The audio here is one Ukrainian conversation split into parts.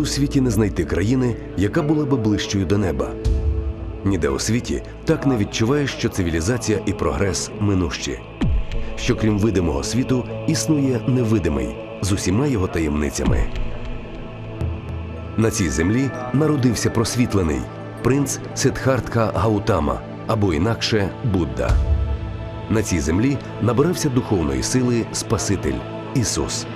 у світі не знайти країни, яка була би ближчою до неба. Ніде у світі так не відчуваєш, що цивілізація і прогрес минущі. Що крім видимого світу існує невидимий з усіма його таємницями. На цій землі народився просвітлений принц Сидхартха Гаутама або інакше Будда. На цій землі набирався духовної сили Спаситель Ісус.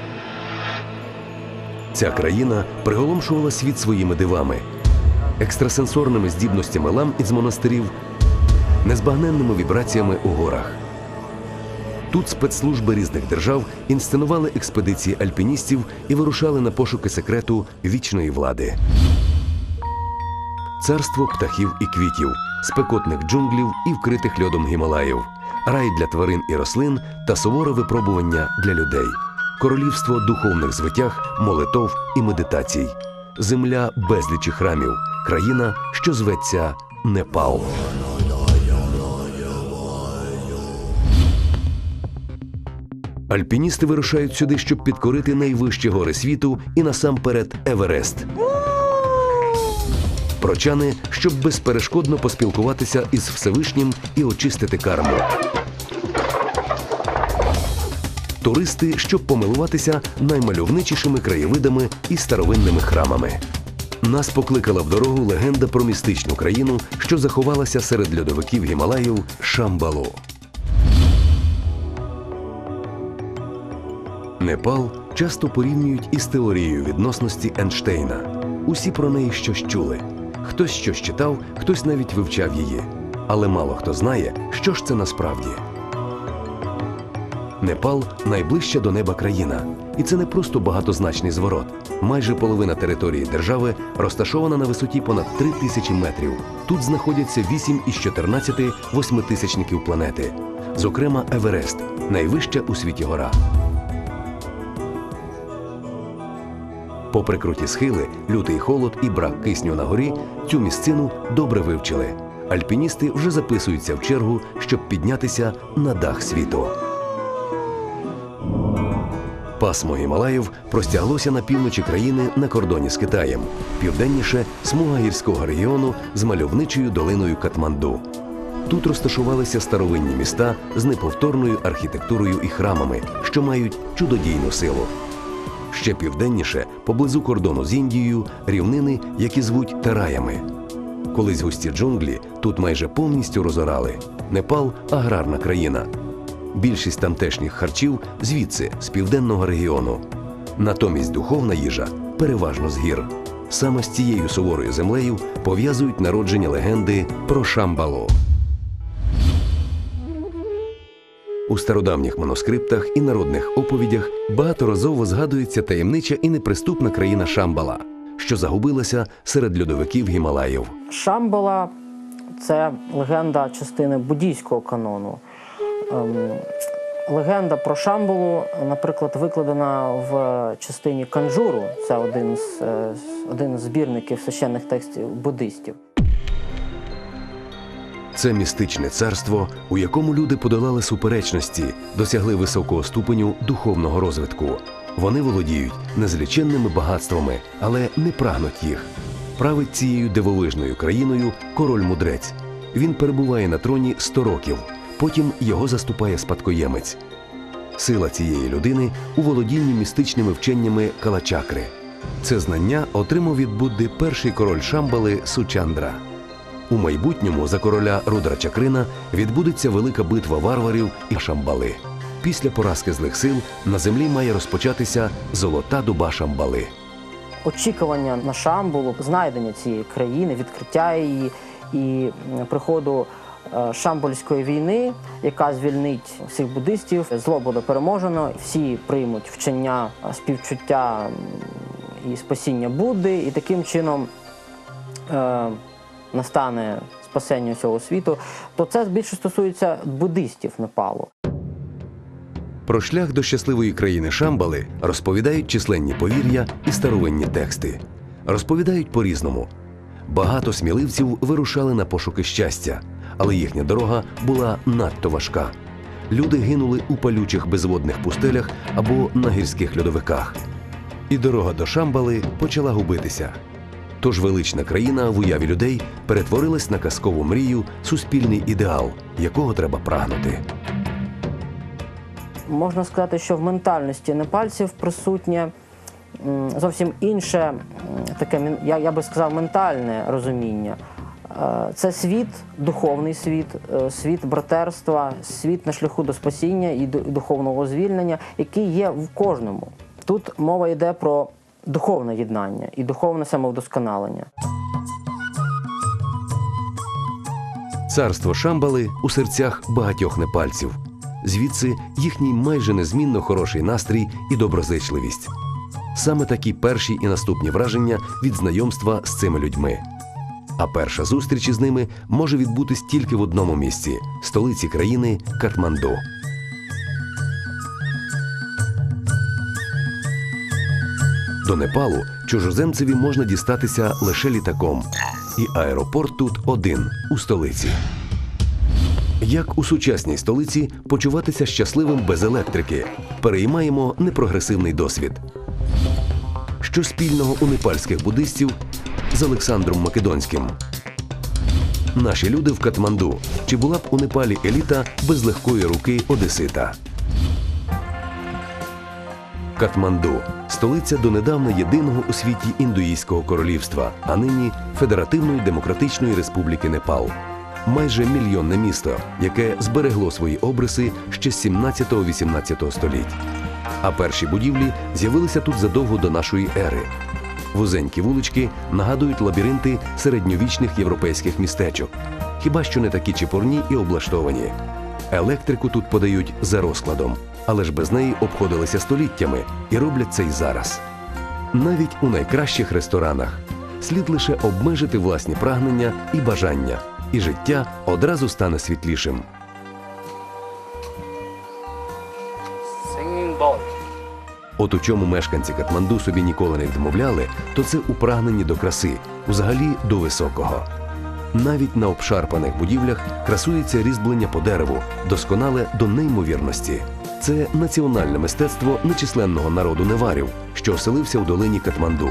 Ця країна приголомшувала світ своїми дивами, екстрасенсорними здібностями лам із монастирів, незбагненними вібраціями у горах. Тут спецслужби різних держав інсценували експедиції альпіністів і вирушали на пошуки секрету вічної влади. Царство птахів і квітів, спекотних джунглів і вкритих льодом Гімалаїв, рай для тварин і рослин та суворе випробування для людей, королівство духовних звитяг, молитов і медитацій, земля безлічі храмів, країна, що зветься Непал. Альпіністи вирушають сюди, щоб підкорити найвищі гори світу і насамперед Еверест. Прочани, щоб безперешкодно поспілкуватися із Всевишнім і очистити карму. Туристи, щоб помилуватися наймальовничішими краєвидами і старовинними храмами. Нас покликала в дорогу легенда про містичну країну, що заховалася серед льодовиків Гімалаїв Шамбалу. Непал часто порівнюють із теорією відносності Ейнштейна. Усі про неї щось чули. Хтось щось читав, хтось навіть вивчав її. Але мало хто знає, що ж це насправді. Непал найближча до неба країна. І це не просто багатозначний зворот. Майже половина території держави розташована на висоті понад 3 тисячі метрів. Тут знаходяться 8 із 14 восьмитисячників планети. Зокрема, Еверест найвища у світі гора. Попри круті схили, лютий холод і брак кисню на горі, цю місцину добре вивчили. Альпіністи вже записуються в чергу, щоб піднятися на дах світу. Пасмо Гімалаїв простяглося на півночі країни на кордоні з Китаєм, південніше смуга гірського регіону з мальовничою долиною Катманду. Тут розташувалися старовинні міста з неповторною архітектурою і храмами, що мають чудодійну силу. Ще південніше, поблизу кордону з Індією, рівнини, які звуть Тараями. Колись густі джунглі тут майже повністю розорали. Непал аграрна країна. Більшість тамтешніх харчів звідси, з південного регіону. Натомість духовна їжа переважно з гір. Саме з цією суворою землею пов'язують народження легенди про Шамбало. У стародавніх манускриптах і народних оповідях багаторазово згадується таємнича і неприступна країна Шамбала, що загубилася серед льодовиків Гімалаїв. Шамбала це легенда частини буддійського канону. Ем, легенда про Шамбалу, наприклад, викладена в частині Канжуру. Це один е, з- один з збірників священних текстів буддистів. Це містичне царство, у якому люди подолали суперечності, досягли високого ступеню духовного розвитку. Вони володіють незліченними багатствами, але не прагнуть їх. Править цією дивовижною країною король мудрець. Він перебуває на троні 100 років, потім його заступає спадкоємець. Сила цієї людини у володінні містичними вченнями Калачакри. Це знання отримав від Будди перший король Шамбали Сучандра. У майбутньому за короля Рудра Чакрина відбудеться велика битва варварів і Шамбали. Після поразки злих сил на землі має розпочатися золота дуба Шамбали. Очікування на Шамбалу, знайдення цієї країни, відкриття її і приходу е, Шамбальської війни, яка звільнить всіх буддистів. Зло буде переможено, всі приймуть вчення е, співчуття і спасіння Будди, і таким чином е, настане спасення всього світу. То це більше стосується буддистів Непалу. Про шлях до щасливої країни Шамбали розповідають численні повір'я і старовинні тексти. Розповідають по-різному. Багато сміливців вирушали на пошуки щастя, але їхня дорога була надто важка. люди гинули у палючих безводних пустелях або на гірських льодовиках. І дорога до Шамбали почала губитися. Тож велична країна в уяві людей перетворилась на казкову мрію, суспільний ідеал, якого треба прагнути. Можна сказати, що в ментальності непальців присутнє зовсім інше, таке я, я би сказав, ментальне розуміння. Е, Це світ, духовний світ, е, світ братерства, світ на шляху до спасіння і ду- духовного звільнення, який є в кожному. Тут мова йде про духовне єднання і духовне самовдосконалення. Царство Шамбали у серцях багатьох непальців. Звідси їхній майже незмінно хороший настрій і доброзичливість. Саме такі перші і наступні враження від знайомства з цими людьми. А перша зустріч із ними може відбутись тільки в одному місці столиці країни Катманду. До Непалу чужоземцеві можна дістатися лише літаком. І аеропорт тут один у столиці. Як у сучасній столиці почуватися щасливим без електрики? Переймаємо непрогресивний досвід. Що спільного у непальських буддистів з Олександром Македонським? Наші люди в Катманду. Чи була б у Непалі еліта без легкої руки Одесита? Катманду столиця донедавна єдиного у світі індуїзького королівства, а нині Федеративної Демократичної Республіки Непал. Майже мільйонне місто, яке зберегло свої обриси ще з 17-18 століть. А перші будівлі з'явилися тут задовго до нашої ери. Вузенькі вулички нагадують лабіринти середньовічних європейських містечок, хіба що не такі чепурні і облаштовані. Електрику тут подають за розкладом, але ж без неї обходилися століттями і роблять це й зараз. Навіть у найкращих ресторанах слід лише обмежити власні прагнення і бажання, і життя одразу стане світлішим. От у чому мешканці Катманду собі ніколи не відмовляли, то це у прагненні до краси, взагалі до високого. Навіть на обшарпаних будівлях красується різьблення по дереву, досконале до неймовірності. Це національне мистецтво нечисленного народу неварів, що оселився у долині Катманду.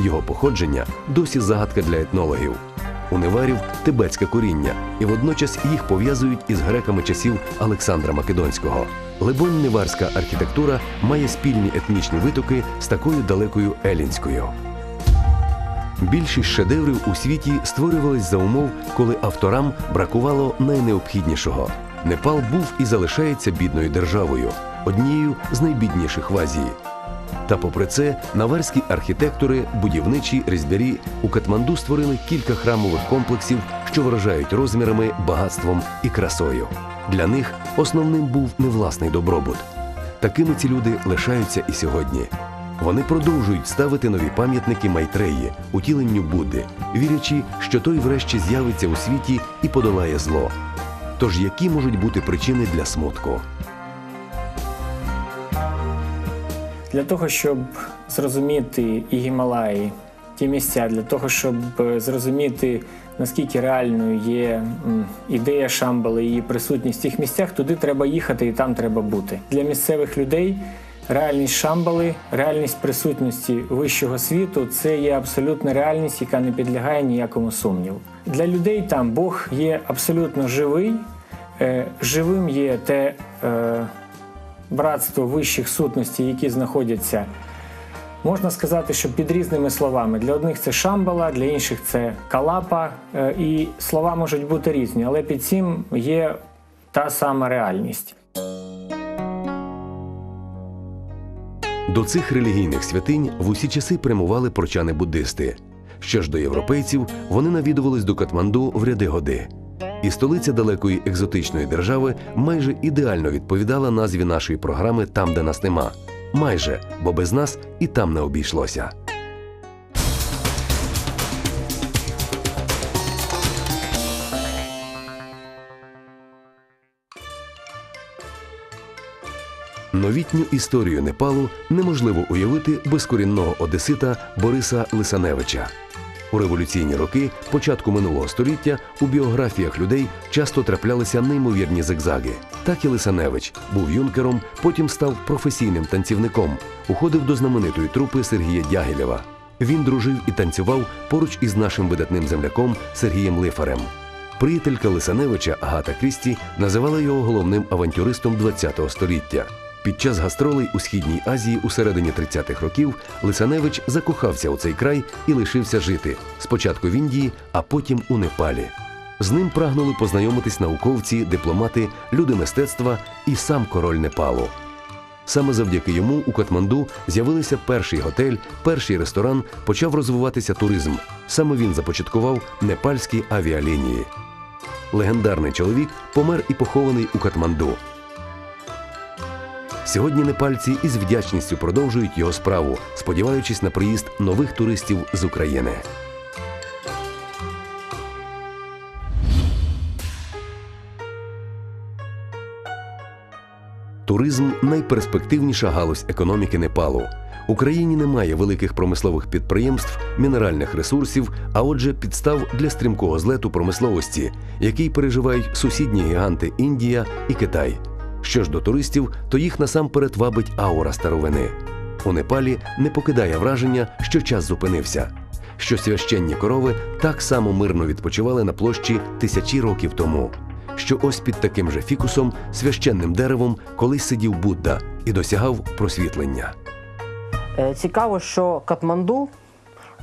Його походження досі загадка для етнологів. У неварів тибетське коріння, і водночас їх пов'язують із греками часів Олександра Македонського. Лебонь неварська архітектура має спільні етнічні витоки з такою далекою елінською. Більшість шедеврів у світі створювались за умов, коли авторам бракувало найнеобхіднішого. Непал був і залишається бідною державою, однією з найбідніших в Азії. Та попри це, наварські архітектори, будівничі, різьбярі у Катманду створили кілька храмових комплексів, що вражають розмірами, багатством і красою. Для них основним був не власний добробут. Такими ці люди лишаються і сьогодні. Вони продовжують ставити нові пам'ятники Майтреї, утіленню Будди, вірячи, що той врешті з'явиться у світі і подолає зло. Тож які можуть бути причини для смутку? Для того, щоб зрозуміти і Гімалаї, ті місця, для того, щоб е, зрозуміти, наскільки реальною є ідея Шамбали, її присутність в цих місцях, туди треба їхати і там треба бути. Для місцевих людей реальність Шамбали, реальність присутності вищого світу це є абсолютна реальність, яка не підлягає ніякому сумніву. Для людей там Бог є абсолютно живий, Е, живим є те. Братство вищих сутностей, які знаходяться, можна сказати, що під різними словами. Для одних це шамбала, для інших це калапа, е, і слова можуть бути різні, але під цим є та сама реальність. До цих релігійних святинь в усі часи прямували прочани-буддисти. Що ж до європейців, вони навідувались до Катманду в ряди годи. І столиця далекої екзотичної держави майже ідеально відповідала назві нашої програми Там, де нас нема. Майже, бо без нас і там не обійшлося. Новітню історію Непалу неможливо уявити без корінного одесита Бориса Лисаневича. У революційні роки, початку минулого століття, у біографіях людей часто траплялися неймовірні зигзаги. Так і Лисаневич був юнкером, потім став професійним танцівником, уходив до знаменитої трупи Сергія Дягілєва. Він дружив і танцював поруч із нашим видатним земляком Сергієм Лифарем. Приятелька Лисаневича Агата Крісті називала його головним авантюристом ХХ століття. Під час гастролей у східній Азії у середині 30-х років Лисаневич закохався у цей край і лишився жити спочатку в Індії, а потім у Непалі. З ним прагнули познайомитись науковці, дипломати, люди мистецтва і сам король Непалу. Саме завдяки йому у Катманду з'явилися перший готель, перший ресторан, почав розвиватися туризм. Саме він започаткував непальські авіалінії. Легендарний чоловік помер і похований у Катманду. Сьогодні непальці із вдячністю продовжують його справу, сподіваючись на приїзд нових туристів з України. Туризм найперспективніша галузь економіки Непалу. Україні немає великих промислових підприємств, мінеральних ресурсів, а отже, підстав для стрімкого злету промисловості, який переживають сусідні гіганти Індія і Китай. Що ж до туристів, то їх насамперед вабить аура старовини. У Непалі не покидає враження, що час зупинився, що священні корови так само мирно відпочивали на площі тисячі років тому. Що ось під таким же фікусом, священним деревом, колись сидів Будда і досягав просвітлення. Е, Цікаво, що Катманду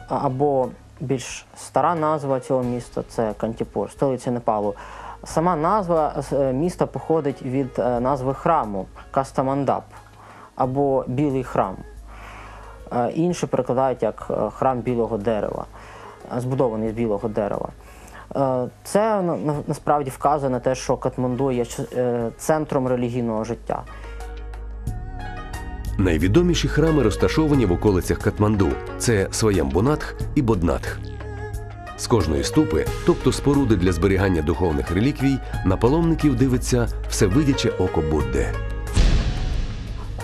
або більш стара назва цього міста це Кантіпур, столиця Непалу. Сама назва е, міста походить від е, назви храму Кастамандап або Білий храм. Е, Інші перекладають як е, храм білого дерева, е, збудований з білого дерева. Е, Це на- на- насправді вказує на те, що Катманду є е, центром релігійного життя. Найвідоміші храми розташовані в околицях Катманду це Своямбунатх і Боднатх. З кожної ступи, тобто споруди для зберігання духовних реліквій, на паломників дивиться всевидяче око Будди.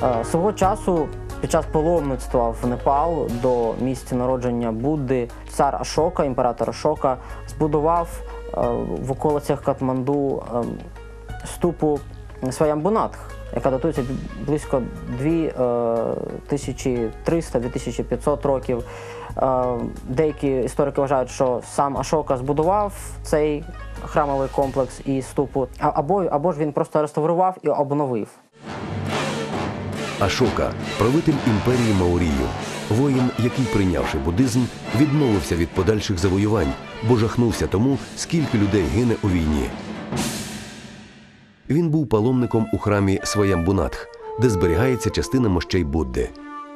Е, Свого часу під час паломництва в Непал до місця народження Будди цар Ашока, імператор Ашока, збудував е, в околицях Катманду е, ступу Своямбунатх, яка датується близько е, 2300-2500 років. Е, Деякі історики вважають, що сам Ашока збудував цей храмовий комплекс і ступу, або, або ж він просто реставрував і обновив. Ашока правитель імперії Маурію, воїн, який, прийнявши буддизм, відмовився від подальших завоювань, бо жахнувся тому, скільки людей гине у війні. Він був паломником у храмі Своямбунатх, де зберігається частина мощей Будди.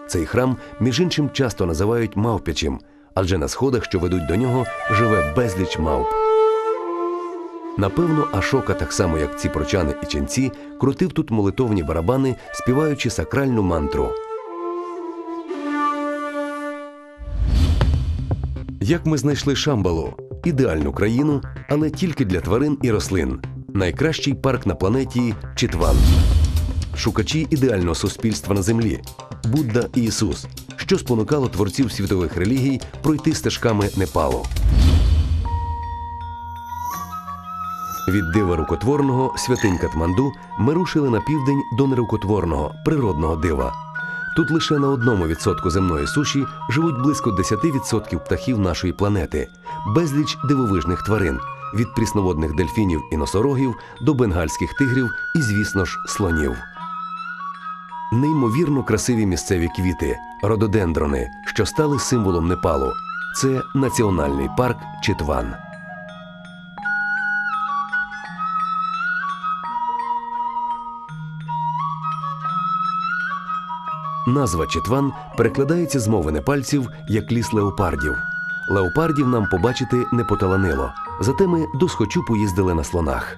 Цей храм, між іншим, часто називають мавпячим, адже на сходах, що ведуть до нього, живе безліч мавп. Напевно, Ашока, так само як ці прочани і ченці, крутив тут молитовні барабани, співаючи сакральну мантру. Як ми знайшли Шамбалу ідеальну країну, але тільки для тварин і рослин. Найкращий парк на планеті Читван. Шукачі ідеального суспільства на землі Будда і Ісус, що спонукало творців світових релігій пройти стежками Непалу. Від дива рукотворного святинь Катманду ми рушили на південь до нерукотворного природного дива. Тут лише на одному відсотку земної суші живуть близько 10% птахів нашої планети, безліч дивовижних тварин від прісноводних дельфінів і носорогів до бенгальських тигрів і, звісно ж, слонів. Неймовірно красиві місцеві квіти, рододендрони, що стали символом Непалу. Це національний парк Читван. Назва Читван перекладається з мови непальців як ліс леопардів. Леопардів нам побачити не поталанило, зате ми до схочу поїздили на слонах.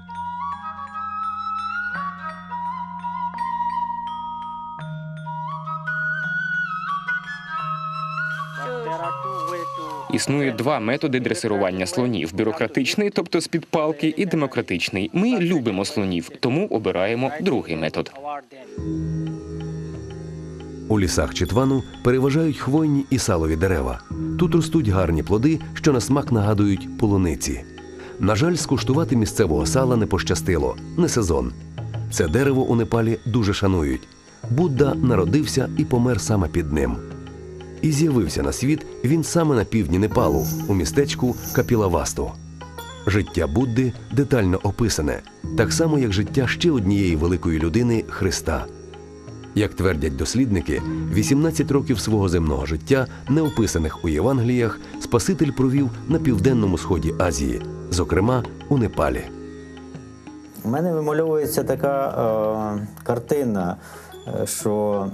Існує два методи дресирування слонів: бюрократичний, тобто з-під палки, і демократичний. Ми любимо слонів, тому обираємо другий метод. У лісах Читвану переважають хвойні і салові дерева. Тут ростуть гарні плоди, що на смак нагадують полуниці. На жаль, скуштувати місцевого сала не пощастило, не сезон. Це дерево у Непалі дуже шанують. Будда народився і помер саме під ним. І з'явився на світ він саме на півдні Непалу, у містечку Капілавасту. Життя Будди детально описане, так само як життя ще однієї великої людини Христа. Як твердять дослідники, 18 років свого земного життя, не описаних у Євангеліях, Спаситель провів на південному сході Азії, зокрема у Непалі. У мене вимальовується така е, картина, е, що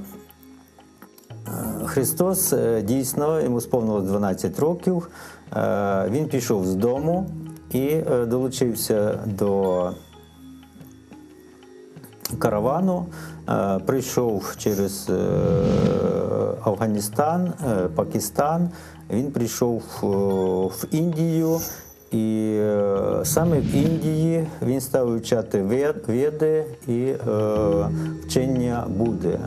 е, Христос е, дійсно йому сповнилось 12 років. Е, він пішов з дому і долучився до каравану, е, прийшов через е, Афганістан, е, Пакистан. Він прийшов в Індію, і саме в Індії він став вивчати вед- веди і вчення Будди.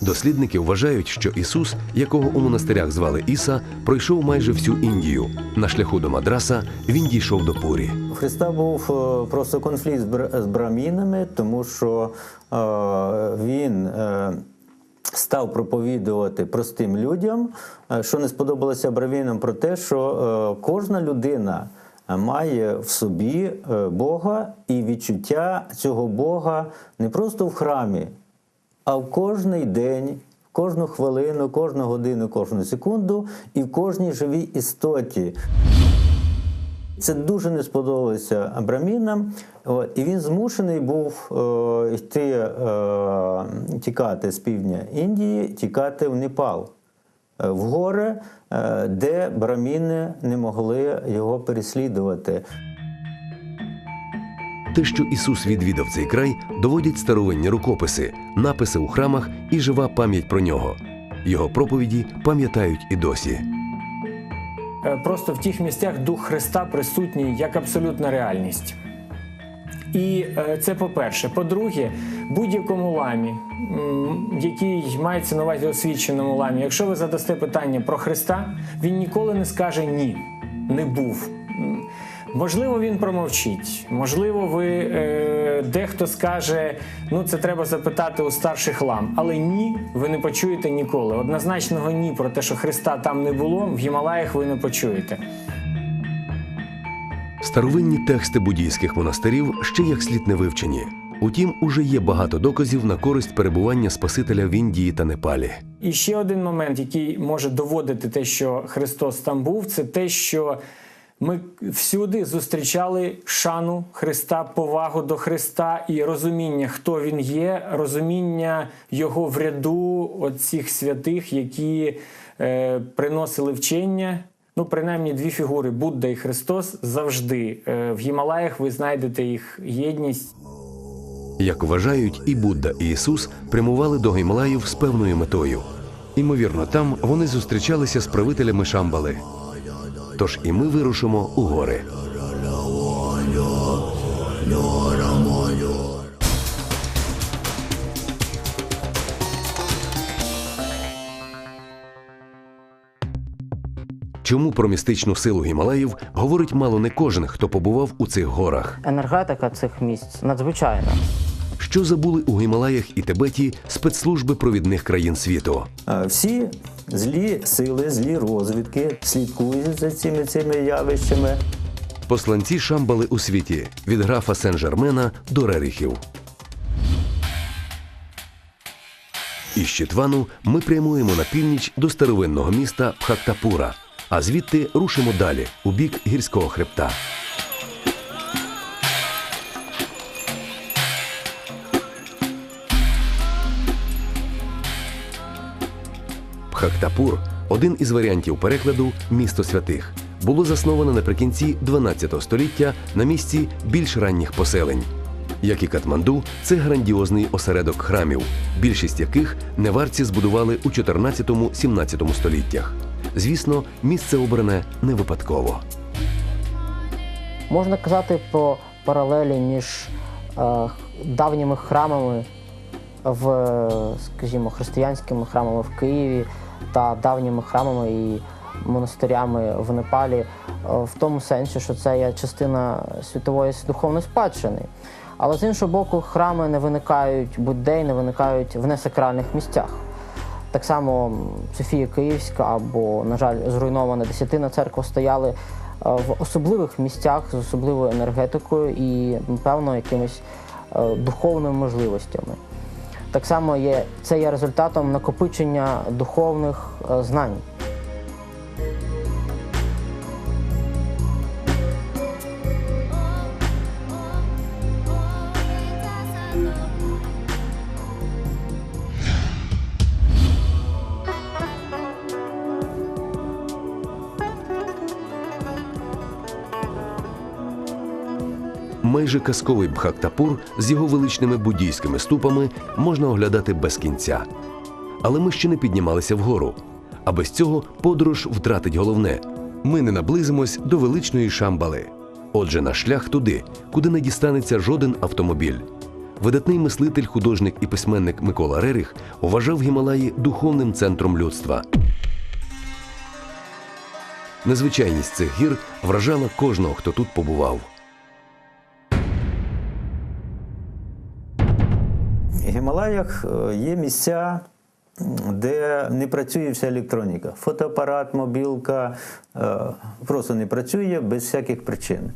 Дослідники вважають, що Ісус, якого у монастирях звали Іса, пройшов майже всю Індію. На шляху до Мадраса він дійшов до Пурі. У Христа був е, просто конфлікт з бр- з брамінами, тому що е, він е, став проповідувати простим людям, що не сподобалося брамінам, про те, що кожна людина має в собі Бога і відчуття цього Бога не просто в храмі, а в кожний день, кожну хвилину, кожну годину, кожну секунду і в кожній живій істоті. Це дуже не сподобалося Абрамінам, і він змушений був е, йти е, тікати з півдня Індії, тікати в Непал, е, в гори, е, де браміни не могли його переслідувати. Те, що Ісус відвідав цей край, доводять старовинні рукописи, написи у храмах і жива пам'ять про нього. Його проповіді пам'ятають і досі. Е, Просто в тих місцях Дух Христа присутній як абсолютна реальність. І е, це по-перше. По-друге, будь-якому ламі, який мається на увазі освіченому ламі, якщо ви задасте питання про Христа, він ніколи не скаже ні, не був. Можливо, він промовчить. Можливо, ви е, дехто скаже, ну це треба запитати у старших лам. Але ні, ви не почуєте ніколи. Однозначного ні про те, що Христа там не було, в Гімалаях ви не почуєте. Старовинні тексти буддійських монастирів ще як слід не вивчені. Утім, уже є багато доказів на користь перебування Спасителя в Індії та Непалі. І ще один момент, який може доводити те, що Христос там був, це те, що ми всюди зустрічали шану Христа, повагу до Христа і розуміння, хто він є, розуміння його в ряду оцих святих, які е, приносили вчення. Ну, принаймні, дві фігури Будда і Христос завжди. Е, в Гімалаях ви знайдете їх єдність. Як вважають, і Будда, і Ісус прямували до Гімалаїв з певною метою. Імовірно, там вони зустрічалися з правителями Шамбали. Тож і ми вирушимо у гори. Чому про містичну силу Гімалаїв говорить мало не кожен, хто побував у цих горах? Енергетика цих місць надзвичайна. Що забули у Гімалаях і Тибеті спецслужби провідних країн світу? Всі злі сили, злі розвідки слідкують за цими цими явищами. Посланці Шамбали у світі від графа Сен-Жермена до Реріхів. Із Читвану ми прямуємо на північ до старовинного міста Пхактапура, а звідти рушимо далі у бік гірського хребта. Пхактапур один із варіантів перекладу місто святих. Було засноване наприкінці 12 століття на місці більш ранніх поселень. Як і Катманду, це грандіозний осередок храмів, більшість яких неварці збудували у 14-17 століттях. Звісно, місце обране не випадково. Можна казати про паралелі між е, давніми храмами в, скажімо, християнськими храмами в Києві та давніми храмами і монастирями в Непалі е, в тому сенсі, що це є частина світової духовної спадщини. Але з іншого боку, храми не виникають будь-де, не виникають в несакральних місцях. Так само Софія Київська або, на жаль, зруйнована Десятина церква стояли е, в особливих місцях з особливою енергетикою і, певно, якимись е, духовними можливостями. Так само є, це є результатом накопичення духовних е, знань. Майже казковий Бхактапур з його величними буддійськими ступами можна оглядати без кінця. Але ми ще не піднімалися вгору. А без цього подорож втратить головне: ми не наблизимось до величної Шамбали. Отже, наш шлях туди, куди не дістанеться жоден автомобіль. Видатний мислитель, художник і письменник Микола Рерих вважав Гімалаї духовним центром людства. Незвичайність цих гір вражала кожного, хто тут побував. Гімалаях е, є місця, де не працює вся електроніка. Фотоапарат, мобілка е, просто не працює без всяких причин.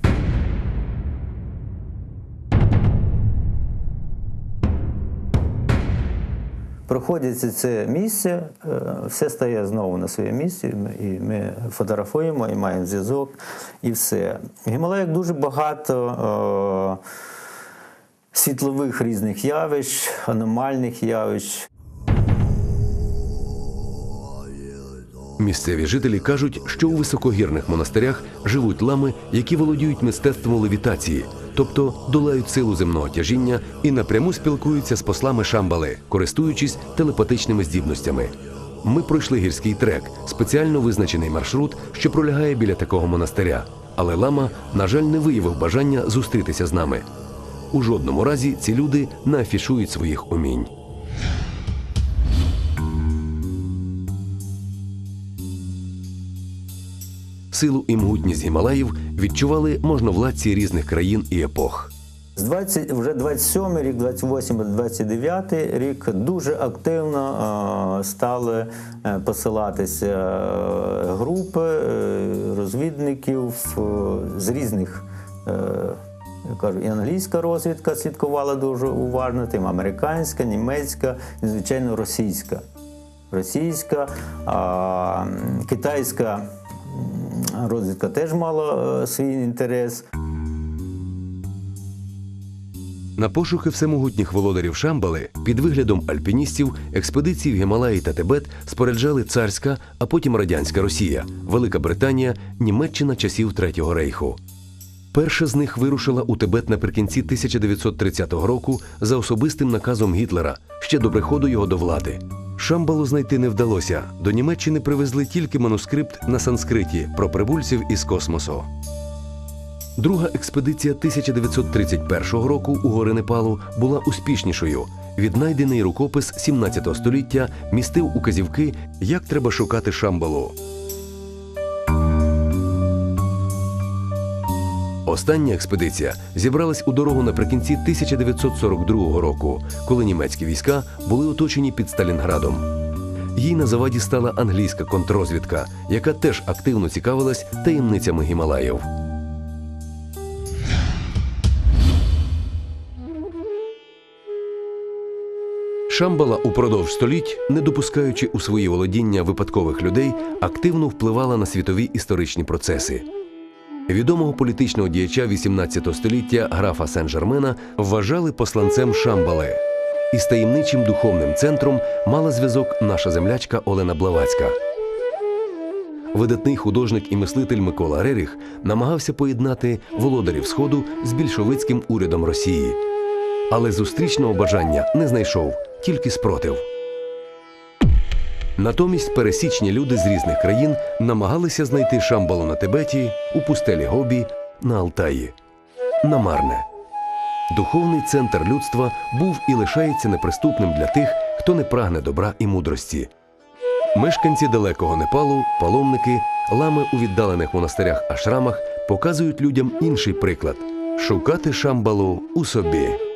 Проходячи це місце, е, все стає знову на своє місце, і ми- фотографуємо, і маємо зв'язок, і все. В Гімалаях дуже багато світлових різних явищ, аномальних явищ. Місцеві жителі кажуть, що у високогірних монастирях живуть лами, які володіють мистецтвом левітації, тобто долають силу земного тяжіння і напряму спілкуються з послами Шамбали, користуючись телепатичними здібностями. Ми пройшли гірський трек, спеціально визначений маршрут, що пролягає біля такого монастиря. Але лама, на жаль, не виявив бажання зустрітися з нами. У жодному разі ці люди не афішують своїх умінь. Силу і могутність Гімалаїв відчували можновладці різних країн і епох. З 20, вже 27 рік, 28, 29 рік дуже активно е, стали е, посилатися е, групи е, розвідників з різних. Е, я кажу, і англійська розвідка слідкувала дуже уважно, тим американська, німецька, і, звичайно, російська. Російська, а, китайська розвідка теж мала е, свій інтерес. На пошуки всемогутніх володарів Шамбали під виглядом альпіністів експедиції в Гімалаї та Тибет споряджали царська, а потім радянська Росія, Велика Британія, Німеччина часів Третього рейху. Перша з них вирушила у Тибет наприкінці 1930 року за особистим наказом Гітлера ще до приходу його до влади. Шамбалу знайти не вдалося. До Німеччини привезли тільки манускрипт на санскриті про прибульців із космосу. Друга експедиція 1931 року у гори Непалу була успішнішою. Віднайдений рукопис 17 століття містив указівки, як треба шукати Шамбалу. Остання експедиція зібралась у дорогу наприкінці 1942 року, коли німецькі війська були оточені під Сталінградом. Їй на заваді стала англійська контррозвідка, яка теж активно цікавилась таємницями Гімалаїв. Шамбала упродовж століть, не допускаючи у свої володіння випадкових людей, активно впливала на світові історичні процеси. Відомого політичного діяча 18 століття графа Сен-Жермена вважали посланцем Шамбали. Із таємничим духовним центром мала зв'язок наша землячка Олена Блавацька. Видатний художник і мислитель Микола Реріх намагався поєднати володарів Сходу з більшовицьким урядом Росії. Але зустрічного бажання не знайшов, тільки спротив. Натомість пересічні люди з різних країн намагалися знайти Шамбалу на Тибеті, у пустелі Гобі, на Алтаї. Намарне. Духовний центр людства був і лишається неприступним для тих, хто не прагне добра і мудрості. Мешканці далекого Непалу, паломники, лами у віддалених монастирях ашрамах показують людям інший приклад шукати шамбалу у собі.